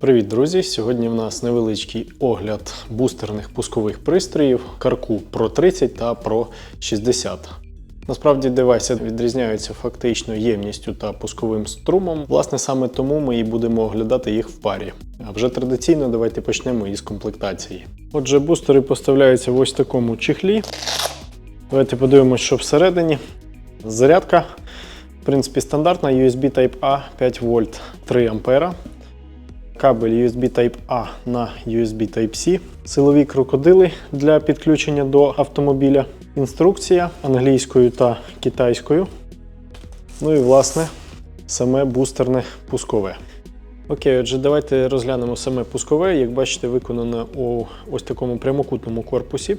Привіт, друзі! Сьогодні в нас невеличкий огляд бустерних пускових пристроїв Carcu Pro 30 та Pro 60. Насправді девайси відрізняються фактично ємністю та пусковим струмом. Власне, саме тому ми і будемо оглядати їх в парі. А вже традиційно давайте почнемо із комплектації. Отже, бустери поставляються в ось такому чехлі. Давайте подивимося, що всередині. Зарядка, в принципі, стандартна USB Type-A 5 вольт 3 ампера кабель USB Type-A на USB Type-C, силові крокодили для підключення до автомобіля, інструкція англійською та китайською. Ну і власне саме бустерне пускове. Окей, отже, давайте розглянемо саме пускове. Як бачите, виконане у ось такому прямокутному корпусі.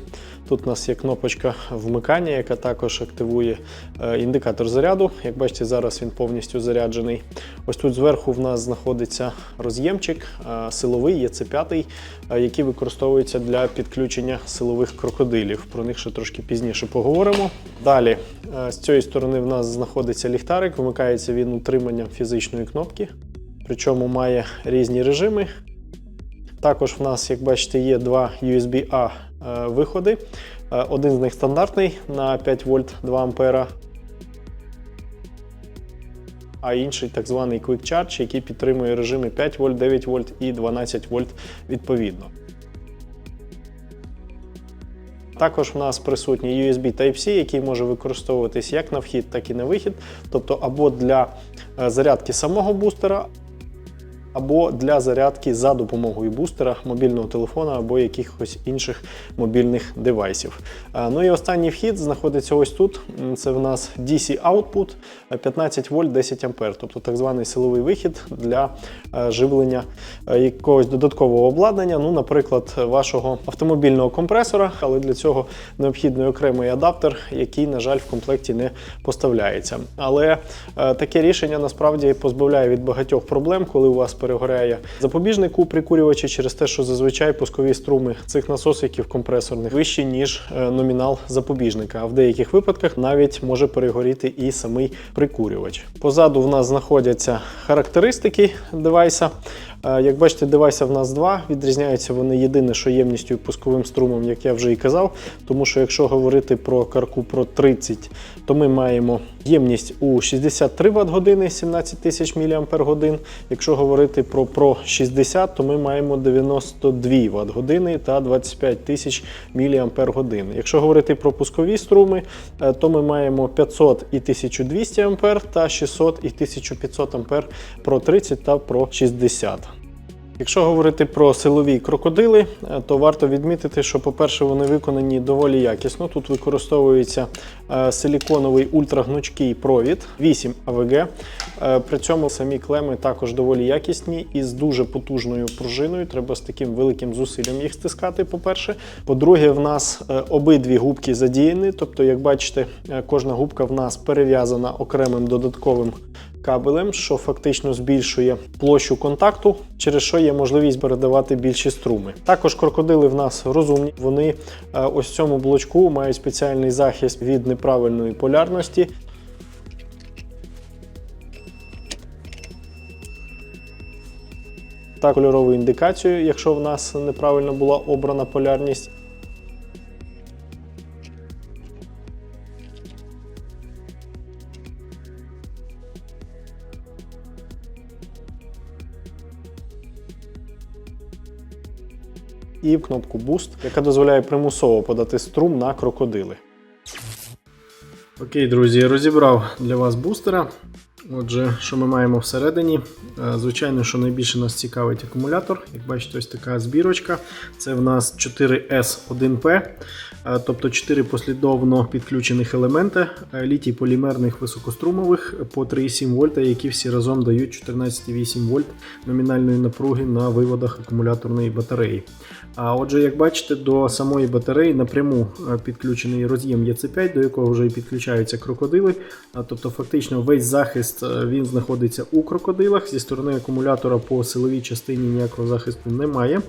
Тут у нас є кнопочка вмикання, яка також активує е, індикатор заряду. Як бачите, зараз він повністю заряджений. Ось тут зверху в нас знаходиться роз'ємчик е, силовий, ЄЦ5, е, який використовується для підключення силових крокодилів. Про них ще трошки пізніше поговоримо. Далі, з цієї сторони в нас знаходиться ліхтарик, вмикається він утриманням фізичної кнопки причому має різні режими. Також в нас, як бачите, є два USB-A е, виходи. Е, Один з них стандартний на 5 вольт 2 ампера, а інший так званий Quick Charge, який підтримує режими 5 вольт, 9 вольт і 12 вольт відповідно. Також в нас присутній USB Type-C, який може використовуватись як на вхід, так і на вихід, тобто або для е, зарядки самого бустера, або для зарядки за допомогою бустера, мобільного телефона або якихось інших мобільних девайсів. Е, Ну і останній вхід знаходиться ось тут. Це в нас DC output е, 15 вольт 10 ампер, тобто так званий силовий вихід для е, живлення е, якогось додаткового обладнання, ну, наприклад, вашого автомобільного компресора, але для цього необхідний окремий адаптер, який, на жаль, в комплекті не поставляється. Але е, таке рішення насправді позбавляє від багатьох проблем, коли у вас перегоряє запобіжник у прикурювачі через те, що зазвичай пускові струми цих насосиків компресорних вищі, ніж е, номінал запобіжника. А в деяких випадках навіть може перегоріти і самий прикурювач. Позаду в нас знаходяться характеристики девайса. Е, Як бачите, девайса в нас два. Відрізняються вони єдине, що ємністю пусковим струмом, як я вже і казав. Тому що якщо говорити про Carcu Pro 30, то ми маємо ємність у 63 Вт години 17 тисяч мАч. Якщо говорити про Pro 60, то ми маємо 92 Вт години та 25 тисяч мАч. Якщо говорити про пускові струми, е, то ми маємо 500 і 1200 А та 600 і 1500 А про 30 та про 60. Якщо говорити про силові крокодили, е, то варто відмітити, що, по-перше, вони виконані доволі якісно. Тут використовується е, силіконовий ультрагнучкий провід 8 АВГ. Е, При цьому самі клеми також доволі якісні і з дуже потужною пружиною. Треба з таким великим зусиллям їх стискати. По-перше, по-друге, в нас обидві губки задіяні. Тобто, як бачите, кожна губка в нас перев'язана окремим додатковим кабелем, що фактично збільшує площу контакту, через що є можливість передавати більші струми. Також крокодили в нас розумні. Вони е, ось цьому блочку мають спеціальний захист від неправильної полярності. Та кольорову індикацію, якщо в нас неправильно була обрана полярність. І кнопку Boost, яка дозволяє примусово подати струм на крокодили. Окей, друзі, розібрав для вас бустера. Отже, що ми маємо всередині? Е, Звичайно, що найбільше нас цікавить акумулятор. Як бачите, ось така збірочка. Це в нас 4S1P, е, тобто 4 послідовно підключених елементи е, літій полімерних високострумових по 3,7 вольта, які всі разом дають 14,8 вольт номінальної напруги на виводах акумуляторної батареї. А отже, як бачите, до самої батареї напряму е, підключений роз'єм ЄЦ5, до якого вже і підключаються крокодили. Тобто, фактично, весь захист е, він знаходиться у крокодилах. Зі сторони акумулятора по силовій частині ніякого захисту немає.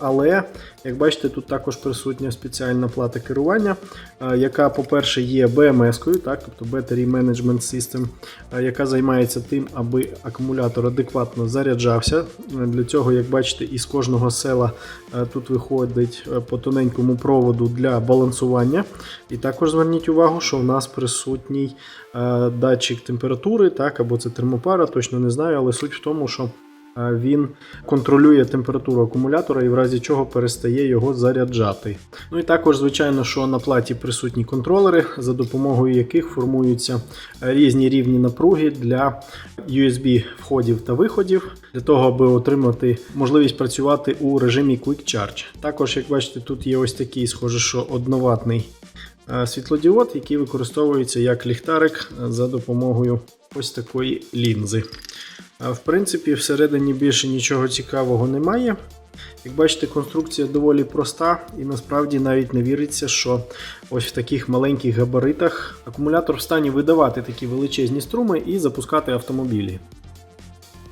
Але, як бачите, тут також присутня спеціальна плата керування, е, яка, по-перше, є BMS-кою, так, тобто Battery Management System, е, яка займається тим, аби акумулятор адекватно заряджався. Е, Для цього, як бачите, із кожного села тут виходить по тоненькому проводу для балансування. І також зверніть увагу, що в нас присутній датчик температури, так, або це термопара, точно не знаю, але суть в тому, що він контролює температуру акумулятора і в разі чого перестає його заряджати. Ну і також, звичайно, що на платі присутні контролери, за допомогою яких формуються різні рівні напруги для USB входів та виходів, для того, аби отримати можливість працювати у режимі Quick Charge. Також, як бачите, тут є ось такий, схоже, що одноватний е, світлодіод, який використовується як ліхтарик за допомогою ось такої лінзи. В принципі, всередині більше нічого цікавого немає. Як бачите, конструкція доволі проста, і насправді навіть не віриться, що ось в таких маленьких габаритах акумулятор в стані видавати такі величезні струми і запускати автомобілі.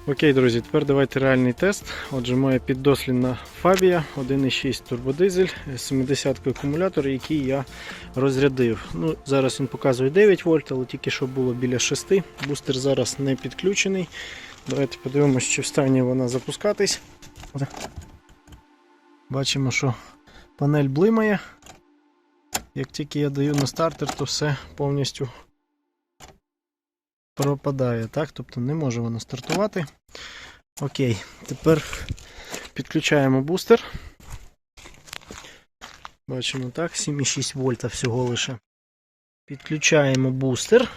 Окей, друзі, тепер давайте реальний тест. Отже, моя піддослідна Fabia 1.6 турбодизель, 70 акумулятор, який я розрядив. Ну, Зараз він показує 9 вольт, але тільки що було біля 6. Бустер зараз не підключений. Давайте подивимося, чи в стані вона запускатись. Бачимо, що панель блимає. Як тільки я даю на стартер, то все повністю пропадає. Так? Тобто не може вона стартувати. Окей, тепер підключаємо бустер. Бачимо так, 7,6 вольта всього лише. Підключаємо бустер.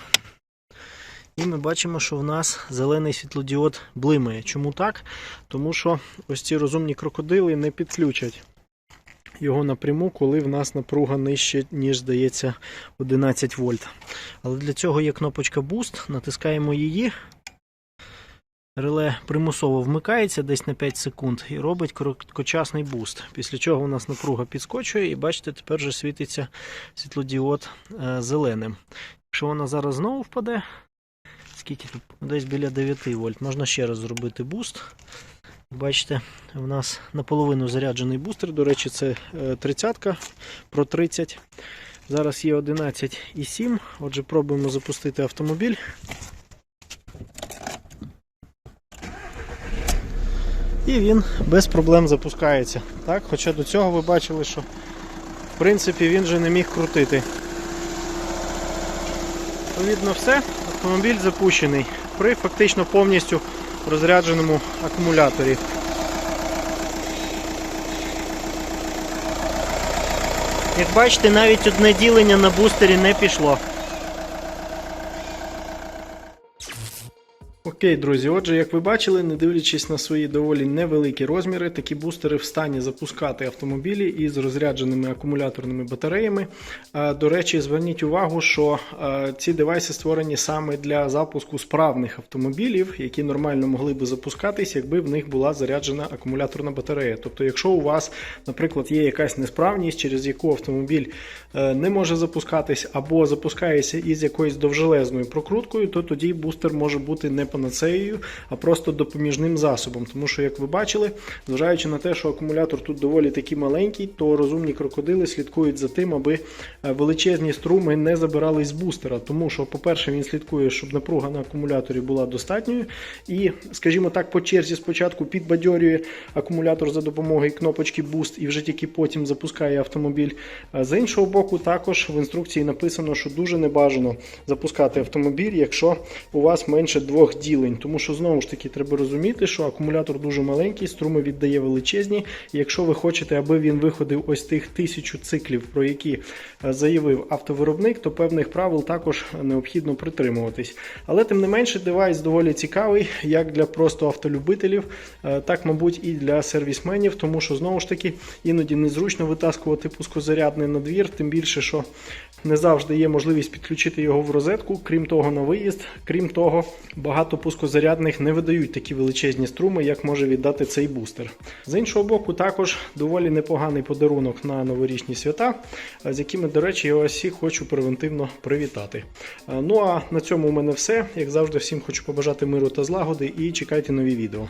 І ми бачимо, що в нас зелений світлодіод блимає. Чому так? Тому що ось ці розумні крокодили не підключать його напряму, коли в нас напруга нижче, ніж здається, 11 вольт. Але для цього є кнопочка Boost, натискаємо її. Реле примусово вмикається десь на 5 секунд і робить короткочасний буст. Після чого у нас напруга підскочує, і бачите, тепер вже світиться світлодіод е, зеленим. Якщо вона зараз знову впаде, скільки тут десь біля 9 вольт, можна ще раз зробити буст. Бачите, в нас наполовину заряджений бустер. До речі, це 30-ка про 30. Зараз є 11,7. Отже, пробуємо запустити автомобіль. І він без проблем запускається. Так? Хоча до цього ви бачили, що в принципі він же не міг крутити. Відповідно, все, автомобіль запущений при фактично повністю розрядженому акумуляторі. Як бачите, навіть одне ділення на бустері не пішло. Окей, друзі, отже, як ви бачили, не дивлячись на свої доволі невеликі розміри, такі бустери в стані запускати автомобілі із розрядженими акумуляторними батареями. Е, До речі, зверніть увагу, що е, ці девайси створені саме для запуску справних автомобілів, які нормально могли би запускатись, якби в них була заряджена акумуляторна батарея. Тобто, якщо у вас, наприклад, є якась несправність, через яку автомобіль е, не може запускатись або запускається із якоюсь довжелезною прокруткою, то тоді бустер може бути не панацеєю, а просто допоміжним засобом. Тому що, як ви бачили, зважаючи на те, що акумулятор тут доволі такий маленький, то розумні крокодили слідкують за тим, аби е, величезні струми не забирались з бустера. Тому що, по-перше, він слідкує, щоб напруга на акумуляторі була достатньою. І, скажімо так, по черзі спочатку підбадьорює акумулятор за допомогою кнопочки Boost і вже тільки потім запускає автомобіль. З іншого боку, також в інструкції написано, що дуже небажано запускати автомобіль, якщо у вас менше двох ділень. Тому що знову ж таки треба розуміти, що акумулятор дуже маленький, струми віддає величезні. І якщо ви хочете, аби він виходив ось тих тисячу циклів, про які е, заявив автовиробник, то певних правил також необхідно притримуватись. Але тим не менше, девайс доволі цікавий, як для просто автолюбителів, е, так, мабуть, і для сервісменів, тому що знову ж таки іноді незручно витаскувати пускозарядний на двір, тим більше, що не завжди є можливість підключити його в розетку. Крім того, на виїзд, крім того, багато пускозарядних не видають такі величезні струми, як може віддати цей бустер. З іншого боку, також доволі непоганий подарунок на новорічні свята, е, з якими, до речі, я вас всіх хочу превентивно привітати. Е, Ну а на цьому у мене все. Як завжди, всім хочу побажати миру та злагоди і чекайте нові відео.